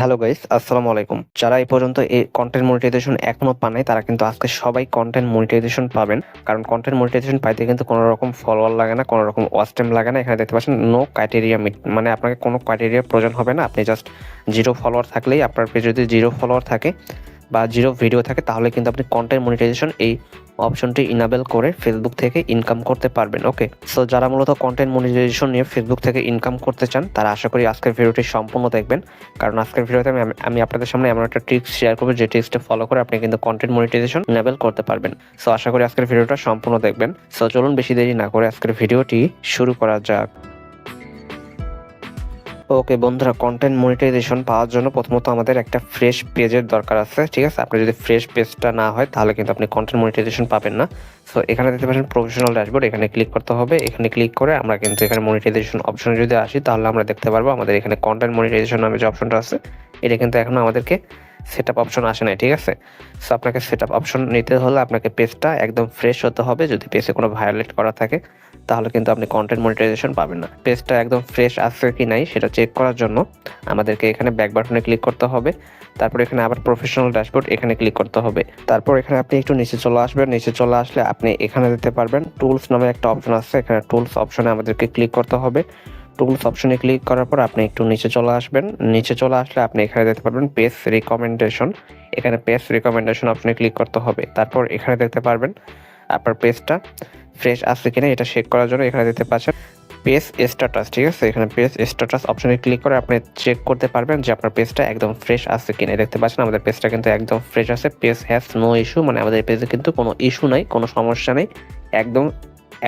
Hello guys আসসালামু আলাইকুম যারা এই পর্যন্ত এই কন্টেন্ট মনিটাইজেশন এখনও পান নাই, তারা কিন্তু আজকে সবাই কন্টেন্ট মনিটাইজেশন পাবেন। কারণ কন্টেন্ট মনিটাইজেশন পাইতে কিন্তু কোনো রকম ফলোয়ার লাগে না, কোনো রকম ওয়াচ টাইম লাগে না। এখানে দেখতে পাচ্ছেন নো ক্রাইটেরিয়া মিট মানে আপনাকে কোনো ক্রাইটেরিয়া প্রয়োজন হবে না। আপনি জাস্ট জিরো ফলোয়ার থাকলেই আপনার পেজে যদি জিরো ফলোয়ার থাকে বা জিরো ভিডিও থাকে, তাহলে কিন্তু আপনি কন্টেন্ট মনিটাইজেশন এই অপশনটি ইনাবেল করে ফেসবুক থেকে ইনকাম করতে পারবেন ওকে সো যারা মূলত কন্টেন্ট মনিটাইজেশন নিয়ে ফেসবুক থেকে ইনকাম করতে চান, তারা আশা করি আজকের ভিডিওটি সম্পূর্ণ দেখবেন। কারণ আজকের ভিডিওতে আমি আমি আপনাদের সামনে এমন একটা ট্রিক্স শেয়ার করব, যে ট্রিক্সটা ফলো করে আপনি কিন্তু কন্টেন্ট মনিটাইজেশন ইনাবেল করতে পারবেন। সো আশা করি আজকের ভিডিওটা সম্পূর্ণ দেখবেন। সো চলুন বেশি দেরি না করে আজকের ভিডিওটি শুরু করা যাক। ওকে বন্ধুরা কন্টেন্ট মনিটাইজেশন পাওয়ার জন্য প্রথমত আমাদের একটা ফ্রেশ পেজের দরকার আছে, ঠিক আছে? আপনি যদি ফ্রেশ পেজটা না হয়, তাহলে কিন্তু আপনি কন্টেন্ট মনিটাইজেশন পাবেন না। সো এখানে দেখতে পাচ্ছেন প্রফেশনাল ড্যাশবোর্ড এখানে ক্লিক করতে হবে। এখানে ক্লিক করে আমরা কিন্তু এখানে মনিটাইজেশন অপশনে যদি আসি, তাহলে আমরা দেখতে পারব আমাদের এখানে কন্টেন্ট মনিটাইজেশন নামে যে অপশনটা আছে এটা কিন্তু এখনও আমাদেরকে সেট আপ অপশন আসে নাই, ঠিক আছে? সো আপনাকে সেট আপ অপশন নিতে হলে আপনাকে পেজটা একদম ফ্রেশ হতে হবে। যদি পেজে কোনো ভায়োলেট করা থাকে, তাহলে কিন্তু আপনি কন্টেন্ট মনিটাইজেশন পাবেন না। পেজটা একদম ফ্রেশ আছে কি নাই, সেটা চেক করার জন্য আমাদেরকে এখানে ব্যাক বাটনে ক্লিক করতে হবে। তারপর এখানে আবার প্রফেশনাল ড্যাশবোর্ড এখানে ক্লিক করতে হবে। তারপর এখানে আপনি একটু নিচে চলে আসবেন। নিচে চলে আসলে আপনি এখানে দিতে পারবেন। টুলস নামে একটা অপশন আছে। এখানে টুলস অপশনে আমাদেরকে ক্লিক করতে হবে। টুলস অপশনে ক্লিক করার পর আপনি একটু নিচে চলে আসবেন। নিচে চলে আসলে আপনি এখানে দেখতে পারবেন পেজ রিকমেন্ডেশন এখানে পেজ রিকমেন্ডেশন অপশনে ক্লিক করতে হবে। তারপর এখানে দেখতে পারবেন আপনার পেজটা ফ্রেশ আছে কিনা এটা চেক করার জন্য এখানে দেখতে পাচ্ছেন পেজ স্ট্যাটাস ঠিক আছে? এখানে পেজ স্ট্যাটাস অপশনে ক্লিক করে আপনি চেক করতে পারবেন যে আপনার পেজটা একদম ফ্রেশ আছে কিনা। দেখতে পাচ্ছেন আমাদের পেজটা কিন্তু একদম ফ্রেশ আছে। পেজ হ্যাজ নো ইস্যু মানে আমাদের পেজে কিন্তু কোনো ইস্যু নাই, কোনো সমস্যা নেই। একদম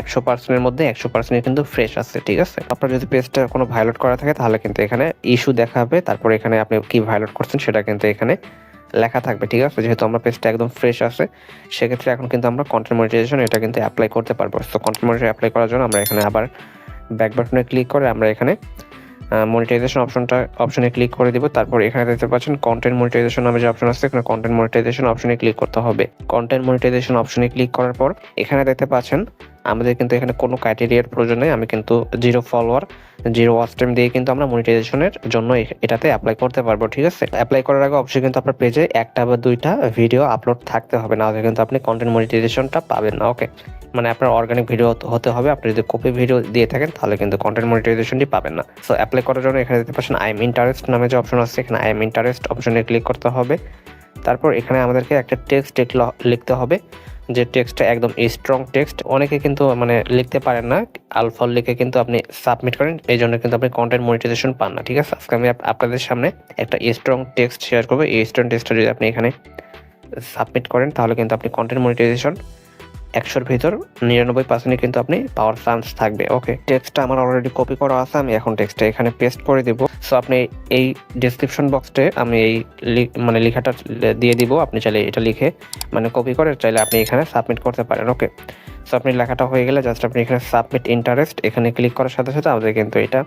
একশো পার্সেন্টের মধ্যে একশো পার্সেন্ট কিন্তু ফ্রেশ আছে, ঠিক আছে? আপনার যদি পেজটা কোনো ভায়োলেট করা থাকে, তাহলে কিন্তু এখানে ইস্যু দেখাবে। তারপর এখানে আপনি কি ভায়োলেট করছেন সেটা কিন্তু এখানে লেখা থাকবে, ঠিক আছে? যেহেতু আমরা পেজটা একদম ফ্রেশ আছে, সেক্ষেত্রে এখন কিন্তু আমরা কন্টেন্ট মনিটাইজেশন এটা কিন্তু অ্যাপ্লাই করতে পারব। তো কন্টেন্ট মনিটাইজেশন অ্যাপ্লাই করার জন্য আমরা এখানে আবার ব্যাক বাটনে ক্লিক করে আমরা এখানে মনিটাইজেশন অপশনটা অপশনে ক্লিক করে দিব। তারপর এখানে দেখতে পাচ্ছেন কন্টেন্ট মনিটাইজেশন নামে যে অপশন আছে, এখানে কন্টেন্ট মনিটাইজেশন অপশনে ক্লিক করতে হবে। কন্টেন্ট মনিটাইজেশন অপশনে ক্লিক করার পর এখানে দেখতে পাচ্ছেন আমাদের কিন্তু এখানে কোনো ক্রাইটেরিয়ার প্রয়োজন নেই। আমি কিন্তু zero follower zero watch time দিয়ে কিন্তু আমরা মনিটাইজেশনের জন্য এটাতে অ্যাপ্লাই করতে পারব, ঠিক আছে? অ্যাপ্লাই করার আগে অবশ্যই কিন্তু আপনার পেজে একটা বা দুইটা ভিডিও আপলোড থাকতে হবে। না হলে কিন্তু আপনি কন্টেন্ট মনিটাইজেশনটা পাবেন না ওকে মানে আপনার অর্গানিক ভিডিও হতে হবে। আপনি যদি কপি ভিডিও দিয়ে থাকেন, তাহলে কিন্তু কন্টেন্ট মনিটাইজেশনটি পাবেন না। সো অ্যাপ্লাই করার জন্য এখানে দেখতে পাচ্ছেন আই এম ইন্টারেস্ট নামে যে অপশন আছে, এখানে আই এম ইন্টারেস্ট অপশনে ক্লিক করতে হবে। তারপর এখানে আমাদেরকে একটা টেক্সট লিখতে হবে। যে টেক্সটটা একদম স্ট্রং টেক্সট অনেকে কিন্তু মানে লিখতে পারেন না। আলফল লিখে কিন্তু আপনি সাবমিট করেন এই জন্য কিন্তু আপনি কন্টেন্ট মনিটাইজেশন পান না, ঠিক আছে? আজকে আমি আপনাদের সামনে একটা স্ট্রং টেক্সট শেয়ার করব। এই স্ট্রং টেক্সটটা যদি আপনি এখানে সাবমিট করেন, তাহলে কিন্তু আপনি কন্টেন্ট মনিটাইজেশন একশোর ভিতর নিরানব্বই পার্সেন্টই কিন্তু আপনি পাওয়ার চান্স থাকবে। ওকে টেক্সটটা আমার অলরেডি কপি করা আছে, আমি এখন টেক্সটটা এখানে পেস্ট করে দিব। সো আপনি এই ডিসক্রিপশন বক্সে আমি এই মানে লেখাটা দিয়ে দিব। আপনি চাইলে এটা লিখে মানে কপি করে চাইলে আপনি এখানে সাবমিট করতে পারেন। ওকে সো আপনি লেখাটা হয়ে গেলে জাস্ট আপনি এখানে সাবমিট ইন্টারেস্ট এখানে ক্লিক করার সাথে সাথে আমাদের কিন্তু এটা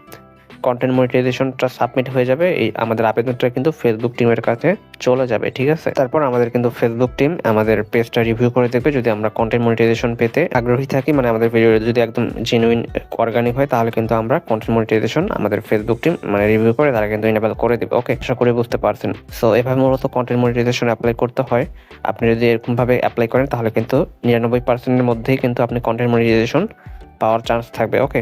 কন্টেন্ট মনিটাইজেশনটা সাবমিট হয়ে যাবে। এই আমাদের আবেদনটা কিন্তু ফেসবুক টিমের কাছে চলে যাবে, ঠিক আছে? তারপর আমাদের কিন্তু ফেসবুক টিম আমাদের পেজটা রিভিউ করে দেখবে। যদি আমরা কন্টেন্ট মনিটাইজেশন পেতে আগ্রহী থাকি মানে আমাদের ভিডিও যদি একদম জেনুইন অর্গানিক হয়, তাহলে কিন্তু আমরা কন্টেন্ট মনিটাইজেশন আমাদের ফেসবুক টিম মানে রিভিউ করে তারা কিন্তু ইনেবল করে দেবে ওকে আশা করি বুঝতে পারছেন। সো এভাবে মূলত কন্টেন্ট মনিটাইজেশন অ্যাপ্লাই করতে হয়। আপনি যদি এরকমভাবে অ্যাপ্লাই করেন, তাহলে কিন্তু নিরানব্বই পার্সেন্টের মধ্যেই কিন্তু আপনি কন্টেন্ট মনিটাইজেশন পাওয়ার চান্স থাকবে ওকে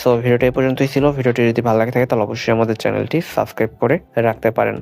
সো ভিডিওটা এই পর্যন্তই ছিল। ভিডিওটি যদি ভালো লাগে থাকে, তাহলে অবশ্যই আমাদের চ্যানেলটি সাবস্ক্রাইব করে রাখতে পারেন।